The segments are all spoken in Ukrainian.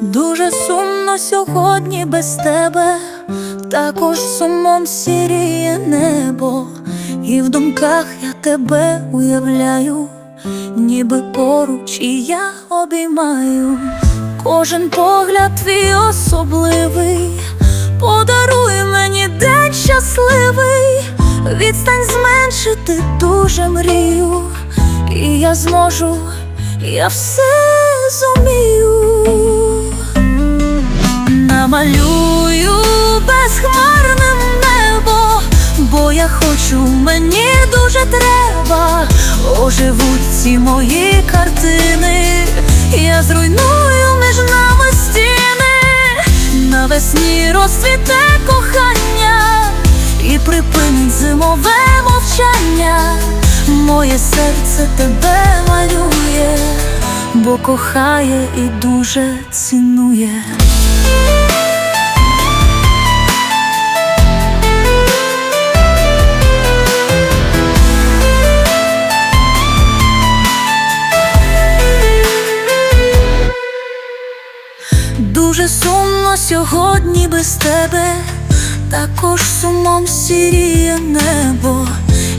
Дуже сумно сьогодні без тебе, також сумом сіріє небо, і в думках я тебе уявляю, ніби поруч і я обіймаю. Кожен погляд твій особливий, подаруй мені день щасливий, відстань зменшити дуже мрію, і я зможу, я все зумію. Намалюю безхмарним небо, бо я хочу, мені дуже треба. Оживуть ці мої картини, я зруйную між нами стіни, навесні розцвіте кохання і припинить зимове мовчання. Моє серце тебе малює, бо кохає і дуже цінує. Дуже сумно сьогодні без тебе, також сумом сіріє небо,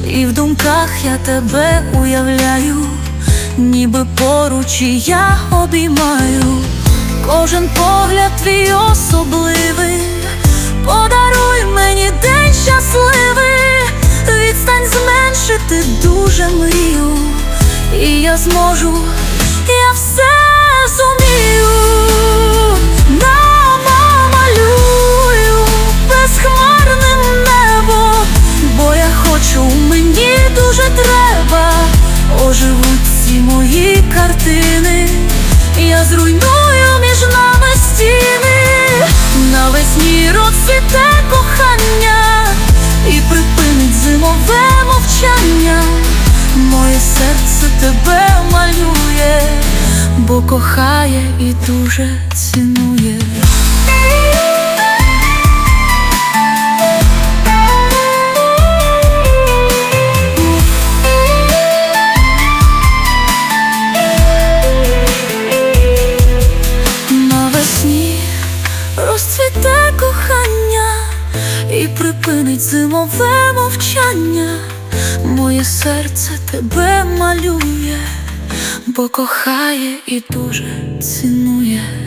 і в думках я тебе уявляю, ніби поруч і я обіймаю, кожен погляд твій особливий, подаруй мені день щасливий, відстань зменшити дуже мрію, і я зможу, зруйную між нами стіни, навесні розцвіте кохання і припинить зимове мовчання. Моє серце тебе малює, бо кохає і дуже цінує. Припинить зимове мовчання. Моє серце тебе малює, бо кохає і дуже цінує.